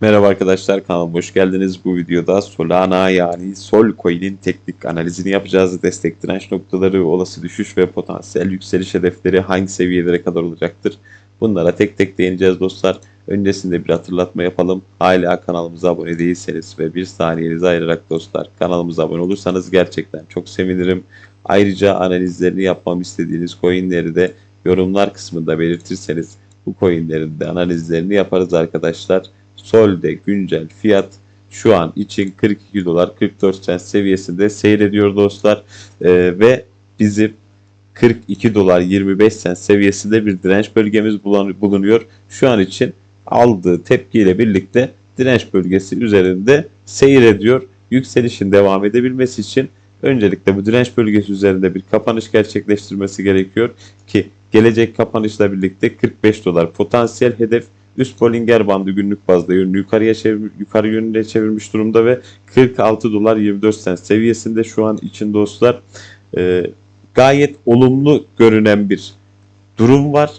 Merhaba arkadaşlar kanalıma hoş geldiniz. Bu videoda Solana yani Sol Coin'in teknik analizini yapacağız. Destek direnç noktaları, olası düşüş ve potansiyel yükseliş hedefleri hangi seviyelere kadar olacaktır? Bunlara tek tek değineceğiz dostlar. Öncesinde bir hatırlatma yapalım. Hala kanalımıza abone değilseniz ve bir saniyenizi ayırarak dostlar kanalımıza abone olursanız gerçekten çok sevinirim. Ayrıca analizlerini yapmamı istediğiniz coinleri de yorumlar kısmında belirtirseniz bu coinlerin de analizlerini yaparız arkadaşlar. Sol'de güncel fiyat şu an için 42 dolar 44 cent seviyesinde seyrediyor dostlar. Ee, ve bizim 42 dolar 25 cent seviyesinde bir direnç bölgemiz bulunuyor. Şu an için aldığı tepkiyle birlikte direnç bölgesi üzerinde seyrediyor. Yükselişin devam edebilmesi için öncelikle bu direnç bölgesi üzerinde bir kapanış gerçekleştirmesi gerekiyor ki gelecek kapanışla birlikte 45 dolar potansiyel hedef üst Bollinger bandı günlük bazda yönünü yukarıya çevir, yukarı yönüne çevirmiş durumda ve 46 dolar 24 cent seviyesinde şu an için dostlar Ee, gayet olumlu görünen bir durum var.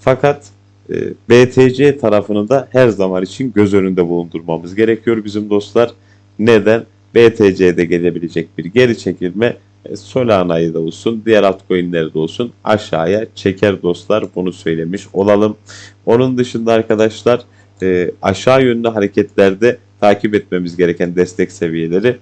Fakat e, BTC tarafını da her zaman için göz önünde bulundurmamız gerekiyor bizim dostlar. Neden? BTC'de gelebilecek bir geri çekilme e, Solana'yı da olsun, diğer altcoin'leri de olsun aşağıya çeker dostlar. Bunu söylemiş olalım. Onun dışında arkadaşlar e, aşağı yönlü hareketlerde takip etmemiz gereken destek seviyeleri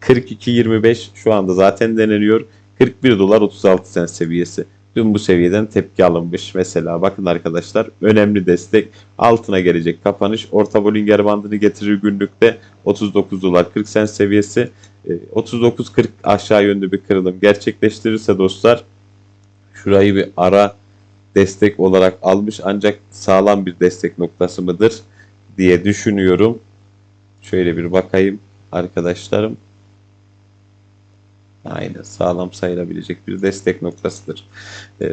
42.25 şu anda zaten deneniyor. 41 dolar 36 cent seviyesi. Dün bu seviyeden tepki alınmış. Mesela bakın arkadaşlar önemli destek altına gelecek kapanış. Orta Bollinger bandını getirir günlükte 39 dolar 40 cent seviyesi. E, 39.40 aşağı yönlü bir kırılım gerçekleştirirse dostlar şurayı bir ara destek olarak almış ancak sağlam bir destek noktası mıdır diye düşünüyorum. Şöyle bir bakayım arkadaşlarım. Aynen sağlam sayılabilecek bir destek noktasıdır. Ee,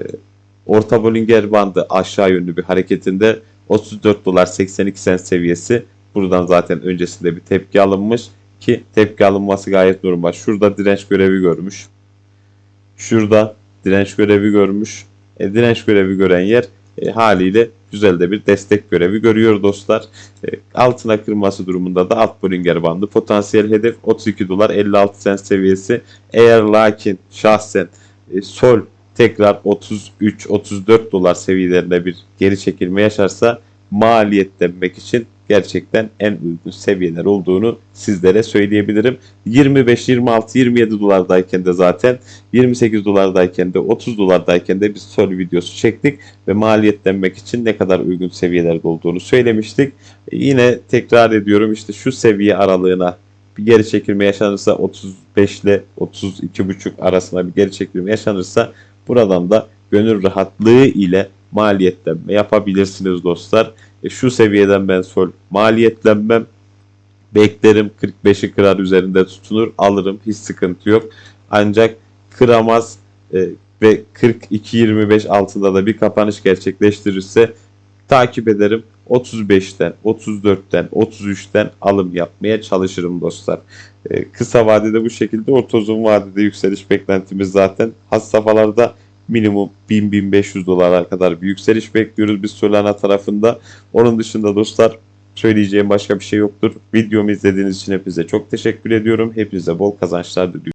orta Bollinger bandı aşağı yönlü bir hareketinde 34 dolar 82 cent seviyesi buradan zaten öncesinde bir tepki alınmış ki tepki alınması gayet normal. Şurada direnç görevi görmüş. Şurada direnç görevi görmüş. E, direnç görevi gören yer e, haliyle güzel de bir destek görevi görüyor dostlar. E, altına kırması durumunda da alt Bollinger bandı potansiyel hedef 32 dolar 56 cent seviyesi. Eğer lakin şahsen e, sol tekrar 33-34 dolar seviyelerinde bir geri çekilme yaşarsa maliyetlenmek için gerçekten en uygun seviyeler olduğunu sizlere söyleyebilirim. 25, 26, 27 dolardayken de zaten 28 dolardayken de 30 dolardayken de biz sol videosu çektik ve maliyetlenmek için ne kadar uygun seviyelerde olduğunu söylemiştik. E, yine tekrar ediyorum işte şu seviye aralığına bir geri çekilme yaşanırsa 35 ile 32,5 arasında bir geri çekilme yaşanırsa buradan da gönül rahatlığı ile maliyetlenme yapabilirsiniz dostlar. E, şu seviyeden ben sol maliyetlenmem. Beklerim 45'i kırar üzerinde tutunur alırım hiç sıkıntı yok. Ancak kıramaz e, ve 42-25 altında da bir kapanış gerçekleştirirse takip ederim. 35'ten, 34'ten, 33'ten alım yapmaya çalışırım dostlar. E, kısa vadede bu şekilde, orta uzun vadede yükseliş beklentimiz zaten has safhalarda minimum 1000-1500 dolara kadar bir yükseliş bekliyoruz biz Solana tarafında. Onun dışında dostlar söyleyeceğim başka bir şey yoktur. Videomu izlediğiniz için hepinize çok teşekkür ediyorum. Hepinize bol kazançlar diliyorum.